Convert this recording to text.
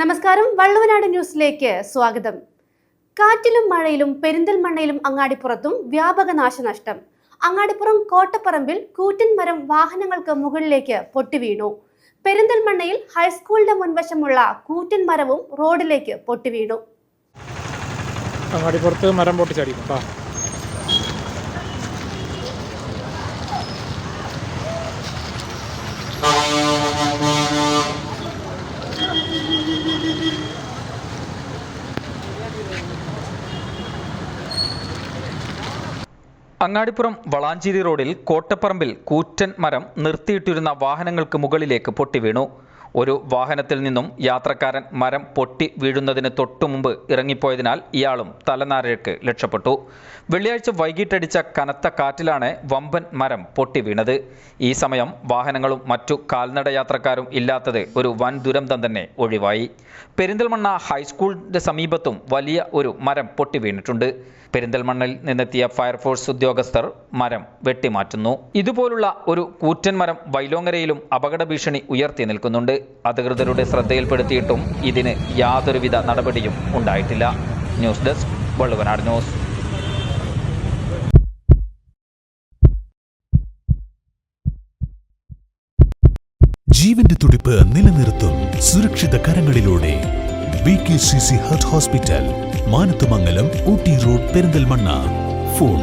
നമസ്കാരം വള്ളുവനാട് ന്യൂസിലേക്ക് സ്വാഗതം. കാറ്റിലും മഴയിലും പെരിന്തൽമണ്ണയിലും അങ്ങാടിപ്പുറത്തും വ്യാപക നാശനഷ്ടം. അങ്ങാടിപ്പുറം കോട്ടപ്പറമ്പിൽ കൂറ്റൻ മരം വാഹനങ്ങൾക്ക് മുകളിലേക്ക് പൊട്ടിവീണു. പെരിന്തൽമണ്ണയിൽ ഹൈസ്കൂളിന്റെ മുൻവശമുള്ള കൂറ്റൻ മരവും റോഡിലേക്ക് പൊട്ടിവീണു. അങ്ങാടിപ്പുറത്ത് മരം പൊട്ടിച്ചടി അങ്ങാടിപ്പുറം വളാഞ്ചേരി റോഡിൽ കോട്ടപ്പറമ്പിൽ കൂറ്റൻ മരം നിർത്തിയിട്ടിരുന്ന വാഹനങ്ങൾക്ക് മുകളിലേക്ക് പൊട്ടി വീണു. ഒരു വാഹനത്തിൽ നിന്നും യാത്രക്കാരൻ മരം പൊട്ടി വീഴുന്നതിന് തൊട്ടുമുമ്പ് ഇറങ്ങിപ്പോയതിനാൽ ഇയാളും തലനാരിഴക്ക് രക്ഷപ്പെട്ടു. വെള്ളിയാഴ്ച വൈകിട്ടടിച്ച കനത്ത കാറ്റിലാണ് വമ്പൻ മരം പൊട്ടി വീണത്. ഈ സമയം വാഹനങ്ങളും മറ്റു കാൽനട യാത്രക്കാരും ഇല്ലാത്തത് ഒരു വൻ ദുരന്തം തന്നെ ഒഴിവായി. പെരിന്തൽമണ്ണ ഹൈസ്കൂളിന്റെ സമീപത്തും വലിയ ഒരു മരം പൊട്ടി വീണിട്ടുണ്ട്. പെരിന്തൽമണ്ണിൽ നിന്നെത്തിയ ഫയർഫോഴ്സ് ഉദ്യോഗസ്ഥർ മരം വെട്ടിമാറ്റുന്നു. ഇതുപോലുള്ള ഒരു കൂറ്റൻ മരം വൈലോങ്ങരയിലും അപകട ഭീഷണി ഉയർത്തി നിൽക്കുന്നുണ്ട്. അധികൃതരുടെ ശ്രദ്ധയിൽപ്പെടുത്തിയിട്ടും ഇതിന് യാതൊരുവിധ നടപടിയും ഉണ്ടായിട്ടില്ല. News desk Valluvanad news. ജീവന്റെ തുടിപ്പ് നിലനിർത്തും സുരക്ഷിത ഹോസ്പിറ്റൽ റോഡ് പെരിന്തൽമണ്ണ. ഫോൺ